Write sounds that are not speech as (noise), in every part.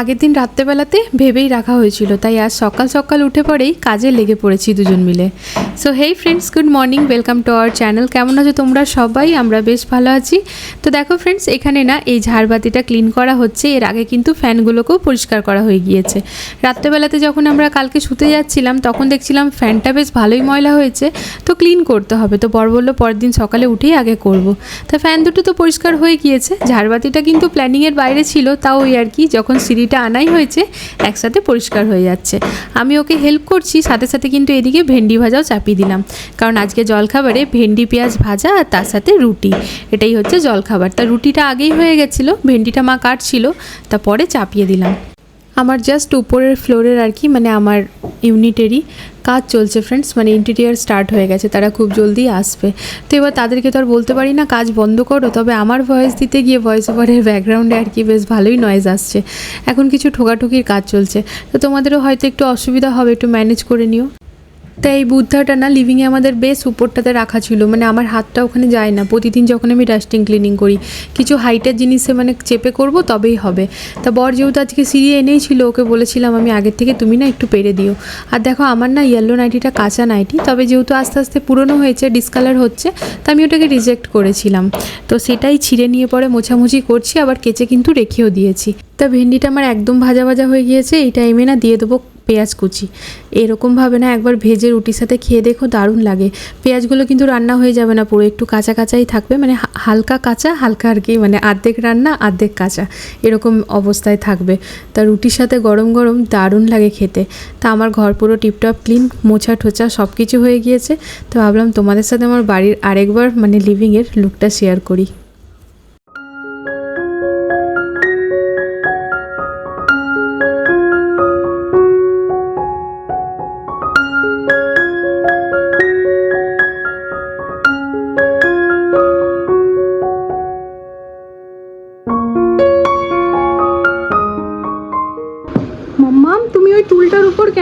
আগের দিন রাত্রেবেলাতে ভেবেই রাখা হয়েছিল, তাই আজ সকাল সকাল উঠে পড়েই কাজে লেগে পড়েছি দুজন মিলে। So hey friends good morning welcome to our channel কেমন আছো তোমরা সবাই? আমরা বেশ ভালো আছি। তো দেখো ফ্রেন্ডস এখানে না এই ঝাড়বাতিটা ক্লিন করা হচ্ছে, এর আগে কিন্তু ফ্যানগুলোকেও পরিষ্কার করা হয়ে গিয়েছে। রাত্রেবেলাতে যখন আমরা কালকে শুতে যাচ্ছিলাম, তখন দেখছিলাম ফ্যানটা বেশ ভালোই ময়লা হয়েছে, তো ক্লিন করতে হবে। তো বর বলল পরের দিন সকালে উঠেই আগে করব। তা ফ্যান দুটো তো পরিষ্কার হয়ে গিয়েছে, ঝাড়বাতিটা কিন্তু প্ল্যানিংয়ের বাইরে ছিল, তাও ওই আর কি, যখন সিঁড়িটা আনাই হয়েছে, একসাথে পরিষ্কার হয়ে যাচ্ছে। আমি ওকে হেল্প করছি, সাথে সাথে কিন্তু এদিকে ভেন্ডি ভাজাও চাপিয়ে দিলাম। কারণ আজকে জলখাবারে ভেন্ডি, পেঁয়াজ ভাজা আর তার সাথে রুটি। এটাই হচ্ছে জলখাবার। তা রুটিটা আগেই হয়ে গেছিল, ভেন্ডিটা মা কাটছিল, তা পরে চাপিয়ে দিলাম। আমার জাস্ট উপরের ফ্লোরের আর কি মানে আমার ইউনিটেরই কাজ চলছে ফ্রেন্ডস মানে ইন্টেরিয়ার স্টার্ট হয়ে গেছে, তারা খুব জলদি আসবে। তো এবার তাদেরকে তো আর বলতে পারি না, কাজ বন্ধ করো, তবে আমার ভয়েস দিতে গিয়ে ভয়েস ওভারের ব্যাকগ্রাউন্ডে আর কি বেশ ভালোই নয়েজ আসছে। এখন কিছু ঠোকাঠুকির কাজ চলছে। তো তোমাদেরও হয়তো একটু অসুবিধা হবে, একটু ম্যানেজ করে নিও। তাই এই বুদ্ধাটা না লিভিংয়ে আমাদের বেশ উপরটাতে রাখা ছিল। মানে আমার হাতটা ওখানে যায় না। প্রতিদিন যখন আমি ডাস্টিং ক্লিনিং করি, কিছু হাইটের জিনিসে মানে চেপে করব তবেই হবে। তা বর যেহেতু আজকে সিঁড়ি এনেই ছিল, ওকে বলেছিলাম আমি আগের থেকে তুমি না একটু পেরে দিও। আর দেখো আমার না ইয়েলো নাইটিটা কাঁচা নাইটি তবে যেহেতু আস্তে আস্তে পুরনো হয়েছে ডিসকালার হচ্ছে, তা আমি ওটাকে রিজেক্ট করেছিলাম। তো সেটাই ছিঁড়ে নিয়ে পরে মোছামুছি করছি, আবার কেচে কিন্তু রেখেও দিয়েছি। তা ভেন্ডিটা আমার একদম ভাজা ভাজা হয়ে গিয়েছে, এই টাইমে না দিয়ে দেবো পেঁয়াজ কুচি। এরকমভাবে না একবার ভেজে রুটির সাথে খেয়ে দেখো, দারুণ লাগে। পেঁয়াজগুলো কিন্তু রান্না হয়ে যাবে না পুরো, একটু কাঁচা কাঁচাই থাকবে মানে হালকা কাঁচা, হালকা আর কি মানে আর্ধেক রান্না আর্ধেক কাঁচা, এরকম অবস্থায় থাকবে। তা রুটির সাথে গরম গরম দারুণ লাগে খেতে। তা আমার ঘর পুরো টিপটপ, ক্লিন, মোছা ঠোচা সব কিছু হয়ে গিয়েছে। তো ভাবলাম তোমাদের সাথে আমার বাড়ির আরেকবার মানে লিভিংয়ের লুকটা শেয়ার করি।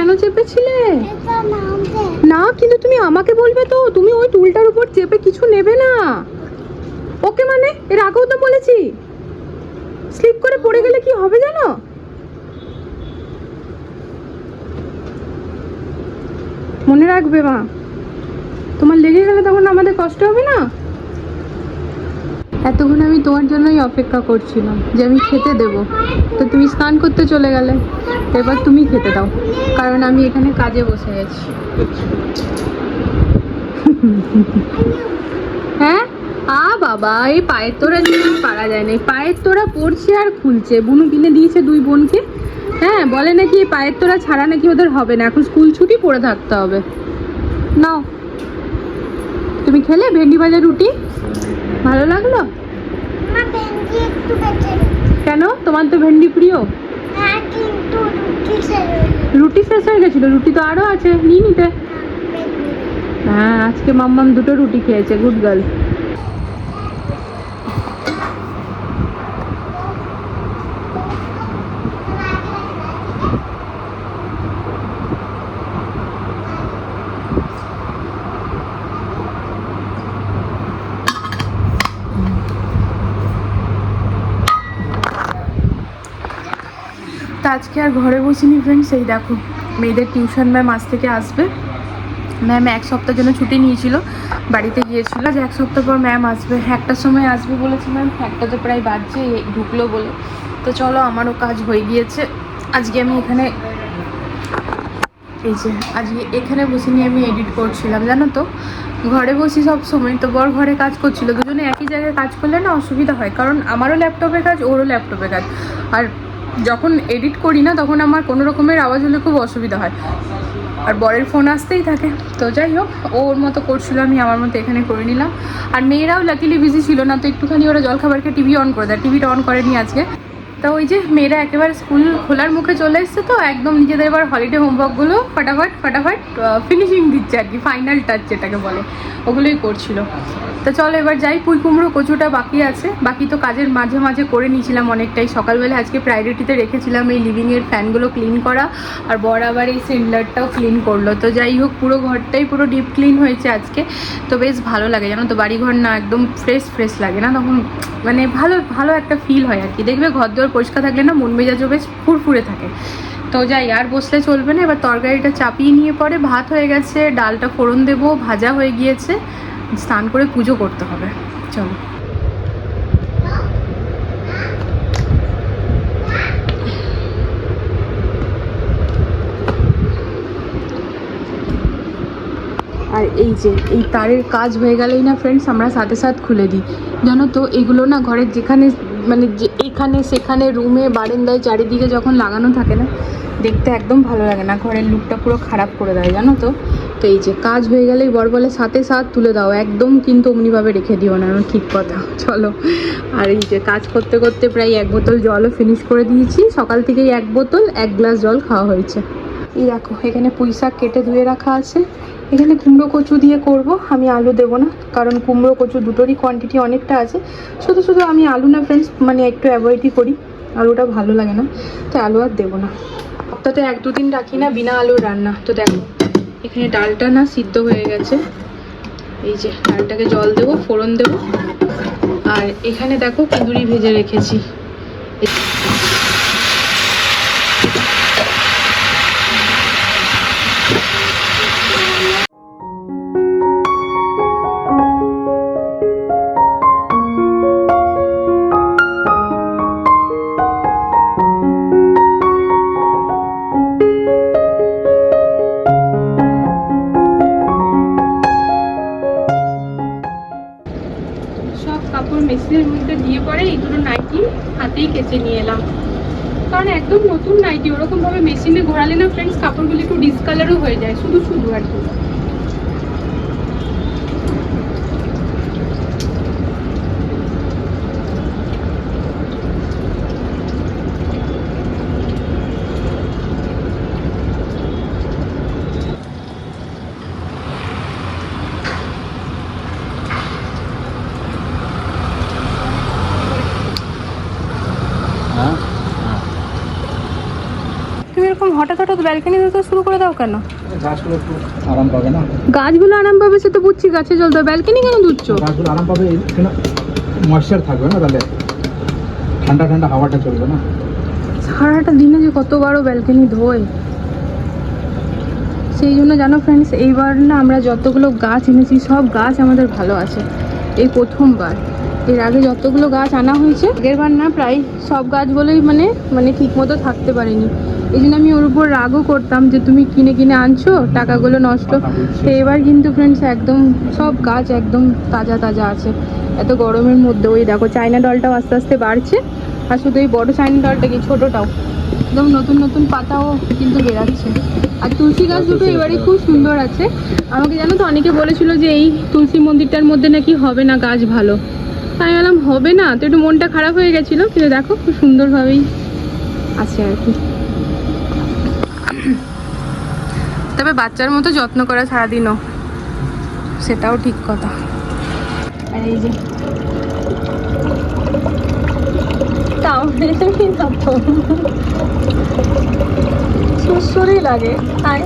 কেন চেপেছিলে? না কিন্তু তুমি আমাকে বলবে তো তুমি ওই টুলটার উপর চেপে কিছু নেবে না। ওকে মানে? এর আগেও তো বলেছি। স্লিপ করে পড়ে গেলে কি হবে জানো? মনে রাখবে মা। তোমার লেগে গেলে তখন আমাদের কষ্ট হবে না? এতক্ষণ আমি তোমার জন্যই অপেক্ষা করছিলাম যে আমি খেতে দেব। তো তুমি স্নান করতে চলে গেলে। এবার তুমি খেতে দাও কারণ আমি এখানে কাজে বসে গেছি হ্যাঁ? আ বাবা এই পায়ের তোরা নিয়ে পারা যায় না পায়ের তোরা পড়ছে আর খুলছে। বুনু কিনে দিয়েছে দুই বোনকে। হ্যাঁ বলে নাকি এই পায়ের তোরা ছাড়া নাকি ওদের হবে না এখন স্কুল ছুটি পড়ে থাকতে হবে। নাও। তুমি খেলে ভেন্ডি ভাজা রুটি? ভালো লাগল? কেন? তোমার তো ভেন্ডি প্রিয় হ্যাঁ কিন্তু রুটি ছেড়ে রুটি শেষ হয়ে গেছিল, রুটি তো আরও আছে, নিয়ে নিতে। হ্যাঁ আজকে মাম্মাম দুটো রুটি খেয়েছে গুড গার্ল আজকে আর ঘরে বসিনি ফ্রেন্ডস এই দেখো, মেয়েদের টিউশন ম্যাম আজ থেকে আসবে। ম্যাম এক সপ্তাহের জন্য ছুটি নিয়েছিল, বাড়িতে গিয়েছিল। যে এক সপ্তাহ পর ম্যাম আসবে, একটার সময় আসবে বলেছে ম্যাম একটা তো প্রায় বাজছে ঢুকলো বলে। তো চলো, আমারও কাজ হয়ে গিয়েছে। আজকে আমি এখানে, এই যে, আজকে এখানে বসে নিয়ে আমি এডিট করছিলাম, জানো তো? ঘরে বসি সব সময়, তো বর ঘরে কাজ করছিল। দুজনে একই জায়গায় কাজ করলে না অসুবিধা হয়, কারণ আমারও ল্যাপটপে কাজ, ওরও ল্যাপটপে কাজ। আর যখন এডিট করি না, তখন আমার কোনো রকমের আওয়াজ হলে খুব অসুবিধা হয়। আর বরের ফোন আসতেই থাকে। তো যাই হোক ওর মতো করছিল, আমি আমার মতো এখানে করে নিলাম। আর মেয়েরাও লাকিলি বিজি ছিল না, তো একটুখানি ওরা জলখাবারকে টিভি অন করে দেয়। টিভিটা অন করেনি আজকে। তা ওই যে মেয়েরা একেবারে স্কুল খোলার মুখে চলে এসছে তো, একদম নিজেদের এবার হলিডে হোমওয়ার্কগুলো ফটাফট ফটাফট ফিনিশিং দিচ্ছে আর কি ফাইনাল টাচ যেটাকে বলে, ওগুলোই করছিল। তো চলো এবার যাই, পুঁই কুমড়ো, কচুটা বাকি আছে, বাকি তো কাজের মাঝে মাঝে করে নিয়েছিলাম অনেকটাই। সকালবেলা আজকে প্রায়োরিটিতে রেখেছিলাম এই লিভিংয়ের ফ্যানগুলো ক্লিন করা, আর বড় আবার এই সিন্ডারটাও ক্লিন করল। তো যাই হোক, পুরো ঘরটাই পুরো ডিপ ক্লিন হয়েছে আজকে। তো বেশ ভালো লাগে, জানো তো, বাড়িঘর না একদম ফ্রেশ ফ্রেশ লাগে না, তখন মানে ভালো ভালো একটা ফিল হয় আর কি। দেখবে ঘর পরিষ্কার থাকলে না, মন মেজাজও বেশ ফুরফুরে থাকে। তো যাই, আর বসলে চলবে না। এবার তরকারিটা চাপিয়ে নিয়ে পরে ভাত হয়ে গেছে, ডালটা ফোড়ন দেবো, ভাজা হয়ে গিয়েছে। স্নান করে পুজো করতে হবে। চলো। আর এই যে, এই তারের কাজ হয়ে গেলেই না ফ্রেন্ডস আমরা সাথে সাথ খুলে দিই। জানো তো, এগুলো না ঘরের যেখানে মানে যে এখানে, সেখানে রুমে, বারান্দায় চারিদিকে যখন লাগানো থাকে না, দেখতে একদম ভালো লাগে না। ঘরের লুকটা পুরো খারাপ করে দেয়, জানো তো? তো এই যে কাজ হয়ে গেলেই বর বলে সাথে সাথ তুলে দাও, একদম কিন্তু অমনিভাবে রেখে দিও না ঠিক কথা। চলো। আর এই যে কাজ করতে করতে প্রায় এক বোতল জলও ফিনিশ করে দিয়েছি, সকাল থেকেই এক বোতল, এক গ্লাস জল খাওয়া হয়েছে। এই দেখো, এখানে পুঁই শাক কেটে ধুয়ে রাখা আছে। এখানে কুমড়ো কচু দিয়ে করব, আমি আলু দেবো না, কারণ কুমড়ো কচু দুটোরই কোয়ান্টিটি অনেকটা আছে। শুধু শুধু আমি আলু না ফ্রেন্ডস মানে একটু অ্যাভয়েডই করি, আলুটা ভালো লাগে না, তো আলু আর দেবো না। সপ্তাহে এক দুদিন রাখি না বিনা আলুর রান্না। তো দেখো, এখানে ডালটা না সিদ্ধ হয়ে গেছে। এই যে, ডালটাকে জল দেবো, ফোড়ন দেবো। আর এখানে দেখো, কুঁদুরি ভেজে রেখেছি। হাতেই কেচে নিয়ে এলাম। কারণ একদম নতুন নাইটি ওরকমভাবে মেশিনে ঘোরালে না ফ্রেন্ডস কাপড়গুলো একটু ডিসকালারও হয়ে যায়, শুধু শুধু আর কি হ্যাঁ তুমি এরকম হঠাৎ হঠাৎ ব্যালকনি দিতে শুরু করে দাও কেন? গাছগুলো একটু আরাম পাবে না? গাছগুলো আরাম পাবে সে তো বুঝছি গাছে জল দাও। ব্যালকনি কেন দুধছো গাছগুলো আরাম পাবে এখানে ময়েশ্চার থাকবে না তাহলে? ঠান্ডা ঠান্ডা হাওয়াটা চলবে না? সারাটা দিনে যে কতবারও ব্যালকনি ধোয়। সেই জন্য জানো ফ্রেন্ডস এইবার না আমরা যতগুলো গাছ এনেছি সব গাছ আমাদের ভালো আছে। এই প্রথমবার। এর আগে যতগুলো গাছ আনা হয়েছে আগেরবার না প্রায় সব গাছগুলোই মানে মানে ঠিক মতো থাকতে পারেনি। এই জন্য আমি ওর উপর রাগও করতাম যে তুমি কিনে কিনে আনছো টাকাগুলো নষ্ট। তো এবার কিন্তু ফ্রেন্ডস একদম সব গাছ একদম তাজা তাজা আছে। এত গরমের মধ্যে ওই দেখো চায়না ডলটাও আস্তে আস্তে বাড়ছে। আর শুধু এই বড় চায়না ডলটা কি ছোটোটাও। একদম নতুন নতুন পাতাও কিন্তু বেরাচ্ছে। আর তুলসী গাছ দুটো এবারে খুব সুন্দর আছে। আমাকে জানো তো অনেকে বলেছিল যে এই তুলসী মন্দিরটার মধ্যে নাকি হবে না গাছ ভালো। তাই বললাম হবে না। তো একটু মনটা খারাপ হয়ে গেছিল কিন্তু দেখো খুব সুন্দরভাবেই আছে আর কি। তবে বাচ্চার মতো যত্ন করা সারাদিনও। সেটাও ঠিক কথা। এই যে। লাগে, তাই।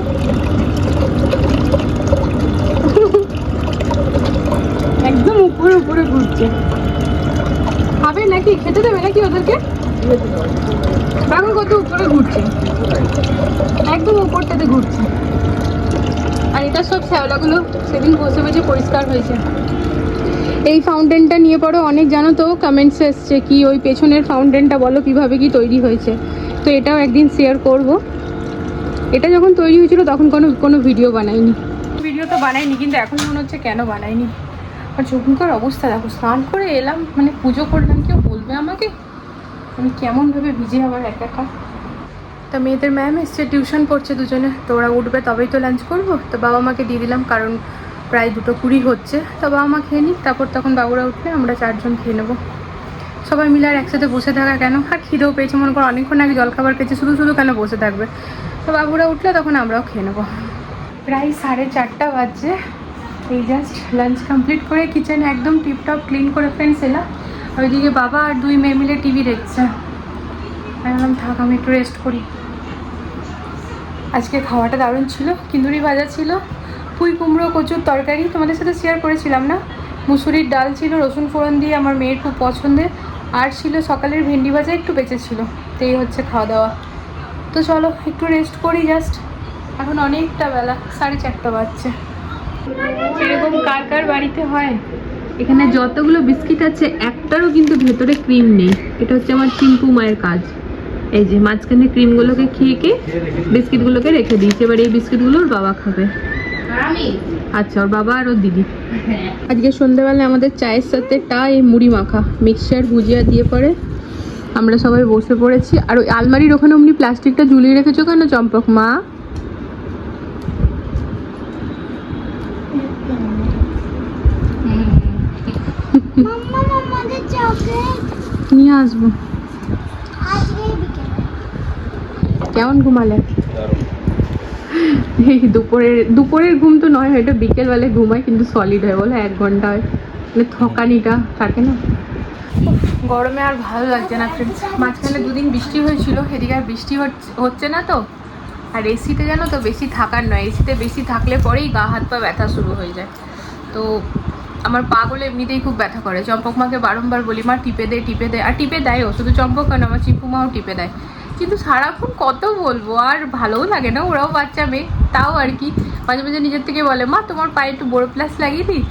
একদম উপরে উপরে ঘুরছে। খাবে নাকি? খেতে দেবে নাকি ওদেরকে? দেখো কত উপরে ঘুরছে? একদম উপরটাতে ঘুরছে। আর এটা সব শ্যাওলাগুলো সেদিন বসে বসে পরিষ্কার হয়েছে। এই ফাউন্টেনটা নিয়ে পরে অনেক জানো তো কমেন্টস এসছে কি ওই পেছনের ফাউন্টেনটা বলো কীভাবে কি তৈরি হয়েছে। তো এটাও একদিন শেয়ার করব। এটা যখন তৈরি হয়েছিল তখন কোনো কোনো ভিডিও বানাইনি। ভিডিও তো বানাইনি, কিন্তু এখন মনে হচ্ছে কেন বানাইনি? আর চোখমুখের অবস্থা দেখো, স্নান করে এলাম মানে পুজো করলাম, কেউ বলবে আমাকে? আমি কেমনভাবে ভিজে আবার একা একা? তো মেয়েদের ম্যাম এসছে টিউশন পড়ছে দুজনে। তো ওরা উঠবে, তবেই তো লাঞ্চ করব। তো বাবা মাকে দিয়ে দিলাম, কারণ প্রায় দুটো কুড়ি হচ্ছে। তো বাবা মা খেয়ে নিক, তারপর তখন বাবুরা উঠলে আমরা চারজন খেয়ে নেব। সবাই মিলে আর একসাথে বসে থাকা কেন? আর খিদেও পেয়েছে, মনে করো অনেকক্ষণ আগে জলখাবার খেয়েছে, শুধু শুধু কেন বসে থাকবে? তো বাবুরা উঠলে তখন আমরাও খেয়ে নেব। প্রায় সাড়ে চারটা বাজছে। এই জাস্ট লাঞ্চ কমপ্লিট করে কিচেন একদম টিপটপ ক্লিন করে ফ্রেন্ডস এলাম। ওইদিকে বাবা আর দুই মেয়ে মিলে টিভি দেখছে। আমি বললাম থাক, আমি একটু রেস্ট করি। আজকে খাওয়াটা দারুণ ছিল, কিন্দুরি ভাজা ছিল, পুঁই কুমড়ো, কচুর তরকারি। তোমাদের সাথে শেয়ার করেছিলাম না? মুসুরির ডাল ছিল, রসুন ফোড়ন দিয়ে আমার মেয়ের খুব পছন্দের। আর ছিল সকালের ভেন্ডি ভাজা, একটু বেঁচে ছিল। তো এই হচ্ছে খাওয়া দাওয়া। তো চলো, একটু রেস্ট করি জাস্ট এখন অনেকটা বেলা, সাড়ে চারটা বাজছে। এরকম কার কার বাড়িতে হয়? এখানে যতগুলো বিস্কিট আছে একটারও কিন্তু ভেতরে ক্রিম নেই। এটা হচ্ছে আমার চিম্পু মায়ের কাজ। এই যে মাঝখানে ক্রিমগুলোকে খেয়ে খেয়ে বিস্কিটগুলোকে রেখে দিয়েছে। এবার এই বিস্কিটগুলো ওর বাবা খাবে। আচ্ছা ওর বাবা আর ওর দিদি। আজকে সন্ধ্যেবেলায় আমাদের চায়ের সাথে টা এই মুড়ি মাখা। মিক্সচার ভুজিয়া দিয়ে পরে আমরা সবাই বসে পড়েছি। আর ওই আলমারির ওখানে অমনি প্লাস্টিকটা ঝুলিয়ে রেখেছো কেন চম্পক মা? নিয়ে আসব। কেমন ঘুমালে? এই দুপুরের দুপুরের ঘুম তো নয় এটা বিকেলবেলায় ঘুমায় কিন্তু সলিড হয় বলো এক ঘণ্টা হয়। মানে থকানিটা থাকে না। গরমে আর ভালো লাগছে না ফ্রেন্ডস মাঝখানে দুদিন বৃষ্টি হয়েছিল এদিকে আর বৃষ্টি হচ্ছে- হচ্ছে না তো। আর এসিতে জানো তো বেশি থাকার নয়। এসিতে বেশি থাকলে পরেই গা হাত পা ব্যথা শুরু হয়ে যায়। তো আমার পাগুলো এমনিতেই খুব ব্যথা করে। চম্পক মাকে বারংবার বলি, মা, টিপে দে টিপে দে। আর টিপে দেয়ও, শুধু চম্পক কেন আমার চিপু মাও টিপে দেয়। কিন্তু সারাক্ষণ কত বলব, আর ভালোও লাগে না, ওরাও বাচ্চা মেয়ে, তাও আর কি। মাঝে মাঝে নিজের থেকে বলে, মা, তোমার পায়ে একটু বড় প্লাস লাগিয়ে দিই?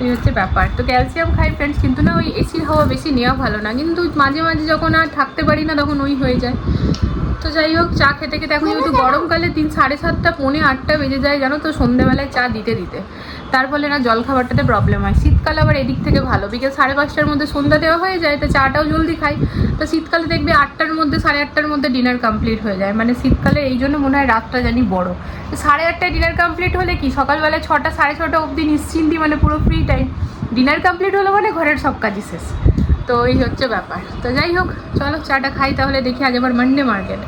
এই হচ্ছে ব্যাপার। তো ক্যালসিয়াম খাই ফ্রেন্ডস কিন্তু না, ওই এসির হাওয়া বেশি নেওয়া ভালো না। কিন্তু মাঝে মাঝে যখন আর থাকতে পারি না, তখন ওই হয়ে যায়। তো যাই হোক, চা খেতে খেতে এখন যেহেতু গরমকালে তিন সাড়ে সাতটা, পৌনে আটটা বেজে যায়, জানো তো, সন্ধ্যেবেলায় চা দিতে দিতে। তার ফলে না জল খাবারটাতে প্রবলেম হয়। শীতকাল আবার এদিক থেকে ভালো। বিকেল সাড়ে পাঁচটার মধ্যে সন্ধ্যা দেওয়া হয়ে যায়, তো চাটাও জলদি খাই। তো শীতকালে দেখবে আটটার মধ্যে, সাড়ে আটটার মধ্যে ডিনার কমপ্লিট হয়ে যায়। মানে শীতকালে এই জন্য মনে হয় রাতটা জানি বড়। সাড়ে আটটায় ডিনার কমপ্লিট হলে কি? সকালবেলায় ছটা, সাড়ে ছটা অবধি নিশ্চিন্তি মানে পুরো ফ্রি টাইম ডিনার কমপ্লিট হলো মানে ঘরের সব কাজই শেষ। তো এই হচ্ছে ব্যাপার। তো যাই হোক চলো চাটা খাই তাহলে দেখি আজ আবার মান্ডে মার্কেট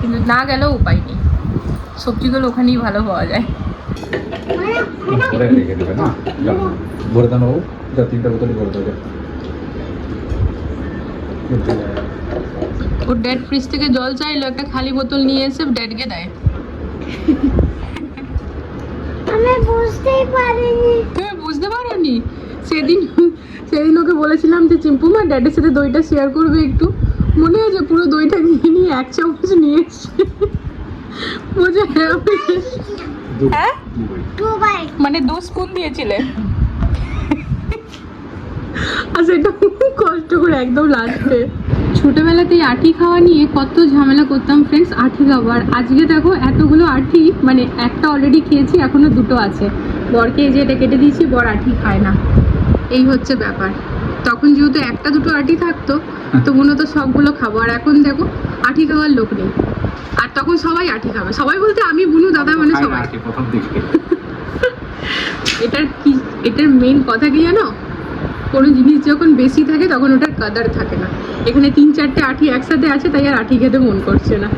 কিন্তু না গেলেও উপায় নেই। সবজিগুলো ওখানেই ভালো পাওয়া যায়। ভরে দেন বাবু যা তিনটা বোতলই করে দেবে ওর ড্যাড ফ্রিজ থেকে জল চাইলো একটা খালি বোতল নিয়ে এসে ড্যাডকে দেয়। আমি বুঝতেই পারিনি। তুমি বুঝতে পারোনি? সেদিন সেদিন ওকে বলেছিলাম যে চিম্পু মা ড্যাডের সাথে দইটা শেয়ার করবে একটু। মনে আছে পুরো দইটা নিয়ে নিয়ে এক চামচ নিয়ে এসছে। বুঝে হ্যাঁ? মানে দু স্পুন দিয়েছিলে। আর সেটা খুব কষ্ট করে একদম লাস্টে। ছোটবেলাতেই আটি খাওয়া নিয়ে কত ঝামেলা করতাম ফ্রেন্ডস আটি খাবার আজকে দেখো এতগুলো আটি মানে একটা অলরেডি খেয়েছি এখনও দুটো আছে। বরকে এই যে এটা কেটে দিয়েছি বর আটি খায় না। এই হচ্ছে ব্যাপার। তখন যেহেতু একটা দুটো আটি থাকতো তো মনে হতো সবগুলো খাব। আর এখন দেখো আটি খাওয়ার লোক নেই। আর তখন সবাই আটি খাবে। সবাই বলতে আমি বুনু দাদা মানে সবাই। আর (laughs) এটার কি এটার মেন কথা কি জানো? কোনো জিনিস যখন বেশি থাকে তখন ওটার কাদার থাকে না। এখানে তিন চারটে আঠি একসাথে আছে তাই আর আঠি খেতে মন করছে না।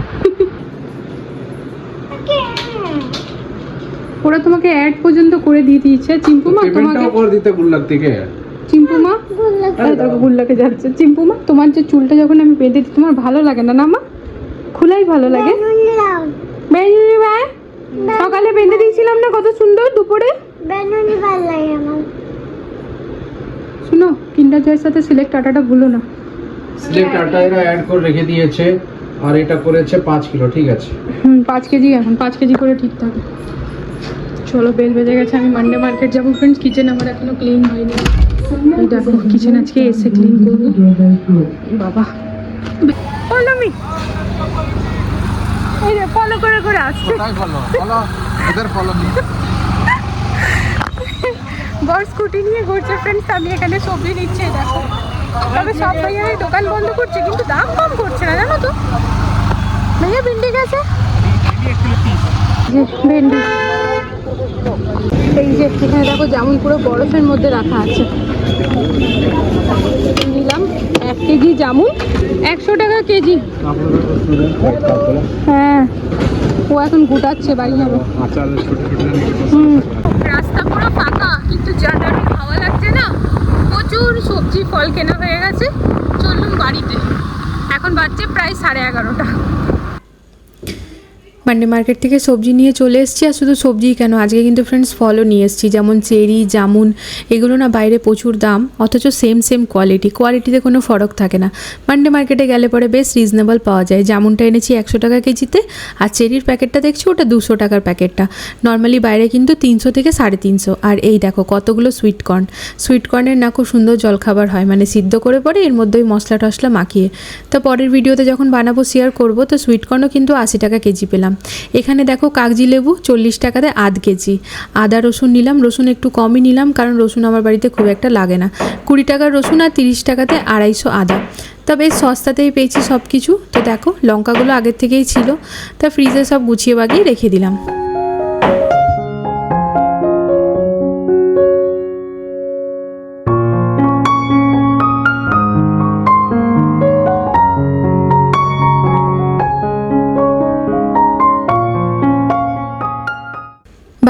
ওরা তোমাকে অ্যাড পর্যন্ত করে দিয়ে দিয়েছে চিম্পুমা তোমাকে করে দিতে গুল্লাক থেকে চিম্পুমা? আরে দেখো গুল্লাকে যাচ্ছে। চিম্পুমা তোমার যে চুলটা যখন আমি বেঁধে দিই তোমার ভালো লাগে না না মা? খোলাই ভালো লাগে? বেনুনি ভাই সকালে বেঁধে দিয়েছিলাম না কত সুন্দর দুপুরে? বেনুনি ভালো লাগে আমার। শুনো কিন্ডার জয়ের সাথে সিলেক্ট আটাটা ভুলো না। সিলেক্ট আটা এরা অ্যাড করে রেখে দিয়েছে আর এটা করেছে পাঁচ কিলো ঠিক আছে? হুম পাঁচ কেজি এখন পাঁচ কেজি করে ঠিক থাকে। চলো বেল বেজে গেছে আমি মান্ডে মার্কেট যাব ফ্রেন্ডস কিচেন আমার এখনও ক্লিন হয়নি। এই দেখো কিচেন আজকে এসে ক্লিন করব। বাবা। বলো আমি এই যে ফলো করে করে আসছে। কোথায় ফলো ফলো বর স্কুটি নিয়ে ঘুরছে ফ্রেন্ডস আমি এখানে সবজি নিচ্ছে দেখো। তবে সব ভাইয়ারে দোকান বন্ধ করছে কিন্তু দাম কম করছে না জানো তো। ভাইয়া ভিন্ডি গেছে? ভেন্ডি। এই যে এখানে দেখো যেমন পুরো বরফের মধ্যে রাখা আছে। নিলাম এক কেজি জামুন একশো টাকা কেজি। হ্যাঁ। ও এখন গুটাচ্ছে বাড়ি যাবে। হুম। রাস্তা পুরো ফাঁকা কিন্তু যা দারুণ হাওয়া লাগছে না প্রচুর সবজি ফল কেনা হয়ে গেছে চললুম বাড়িতে। এখন বাজছে প্রায় সাড়ে এগারোটা। মান্ডে মার্কেট থেকে সবজি নিয়ে চলে এসেছি। আর শুধু সবজিই কেন? আজকে কিন্তু ফ্রেন্ডস ফলও নিয়ে এসেছি। যেমন চেরি, জামুন, এগুলো না বাইরে প্রচুর দাম। অথচ সেম সেম কোয়ালিটি কোয়ালিটিতে কোনো ফরক থাকে না। মান্ডে মার্কেটে গেলে পরে বেশ রিজনেবল পাওয়া যায়। জামুনটা এনেছি একশো টাকা কেজিতে। আর চেরির প্যাকেটটা দেখছি? ওটা দুশো টাকার প্যাকেটটা। নর্মালি বাইরে কিন্তু তিনশো থেকে সাড়ে তিনশো। আর এই দেখো, কতগুলো সুইটকর্ন সুইটকর্নের না খুব সুন্দর জলখাবার হয়। মানে সিদ্ধ করে পরে এর মধ্যে ওই মশলা টশলা মাখিয়ে। তো পরের ভিডিওতে যখন বানাবো শেয়ার করব। তো সুইটকর্নও কিন্তু আশি টাকা কেজি পেলাম। এখানে দেখো কাগজি লেবু চল্লিশ টাকাতে আধ কেজি। আদা রসুন নিলাম, রসুন একটু কমই নিলাম, কারণ রসুন আমার বাড়িতে খুব একটা লাগে না। কুড়ি টাকার রসুন আর তিরিশ টাকাতে আড়াইশো আদা। তা বেশ সস্তাতেই পেয়েছি সব কিছু তো দেখো লঙ্কাগুলো আগের থেকেই ছিল। তা ফ্রিজে সব গুছিয়ে বাগিয়ে রেখে দিলাম।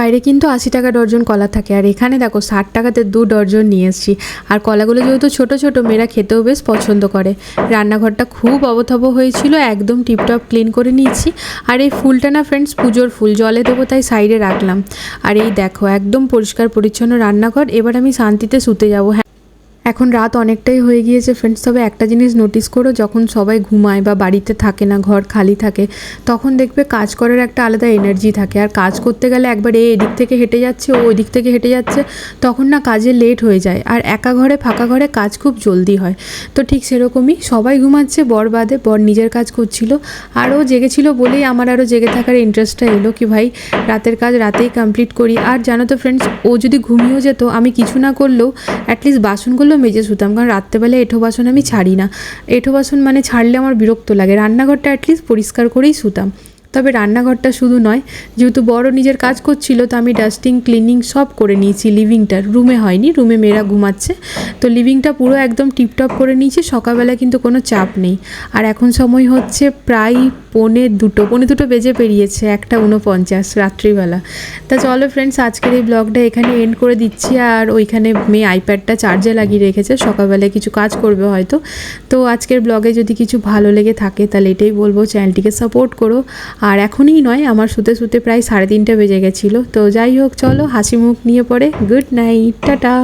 বাইরে কিন্তু আশি টাকা ডর্জন কলা থাকে। আর এখানে দেখো, ষাট টাকাতে দু ডর্জন নিয়ে এসছি। আর কলাগুলো যেহেতু ছোট ছোট, মেয়েরা খেতেও বেশ পছন্দ করে। রান্নাঘরটা খুব অবথব হয়েছিল, একদম টিপটপ ক্লিন করে নিয়েছি। আর এই ফুলটা না ফ্রেন্ডস পুজোর ফুল, জলে দেবো তাই সাইডে রাখলাম। আর এই দেখো, একদম পরিষ্কার, পরিচ্ছন্ন রান্নাঘর। এবার আমি শান্তিতে শুতে যাব। এখন রাত অনেকটাই হয়ে গিয়েছে ফ্রেন্ডস তবে একটা জিনিস নোটিস করো, যখন সবাই ঘুমায় বা বাড়িতে থাকে না, ঘর খালি থাকে, তখন দেখবে কাজ করার একটা আলাদা এনার্জি থাকে। আর কাজ করতে গেলে একবার এ এদিক থেকে হেঁটে যাচ্ছে, ও ওই দিক থেকে হেঁটে যাচ্ছে, তখন না কাজে লেট হয়ে যায়। আর একা ঘরে, ফাঁকা ঘরে কাজ খুব জলদি হয়। তো ঠিক সেরকমই সবাই ঘুমাচ্ছে, বর বাদে, বর নিজের কাজ করছিল। আর ও জেগেছিল বলেই আমার আরও জেগে থাকার ইন্টারেস্টটা এলো কি ভাই, রাতের কাজ রাতেই কমপ্লিট করি। আর জানো তো ফ্রেন্ডস ও যদি ঘুমিয়েও যেত, আমি কিছু না করলেও অ্যাটলিস্ট বাসনগুলো মেজে শুতাম, কারণ রাত্রেবেলা এঁঠো বাসন আমি ছাড়ি না। এঁঠো বাসন মানে ছাড়লে আমার বিরক্ত লাগে, রান্নাঘরটা অ্যাটলিস্ট পরিষ্কার করেই শুতাম। তবে রান্নাঘরটা শুধু নয়, যেহেতু বড় নিজের কাজ করছিল, তো আমি ডাস্টিং ক্লিনিং সব করে নিয়েছি লিভিংটার রুমে হয়নি, রুমে মেয়েরা ঘুমাচ্ছে, তো লিভিংটা পুরো একদম টিপটপ করে নিয়েছি সকালবেলা কিন্তু কোনো চাপ নেই। আর এখন সময় হচ্ছে প্রায় পৌনে দুটো পৌনে দুটো বেজে পেরিয়েছে, একটা উনপঞ্চাশ রাত্রিবেলা। তা চলো ফ্রেন্ডস আজকের এই ব্লগটা এখানে এন্ড করে দিচ্ছি। আর ওইখানে মেয়ে আইপ্যাডটা চার্জে লাগিয়ে রেখেছে, সকালবেলায় কিছু কাজ করবে হয়তো। তো আজকের ব্লগে যদি কিছু ভালো লেগে থাকে, তাহলে এটাই বলব চ্যানেলটিকে সাপোর্ট করো। আর এখনই নয়, আমার শুতে শুতে প্রায় সাড়ে তিনটে বেজে গেছিল। তো যাই হোক, চলো হাসি মুখ নিয়ে পড়ে। Good night tata.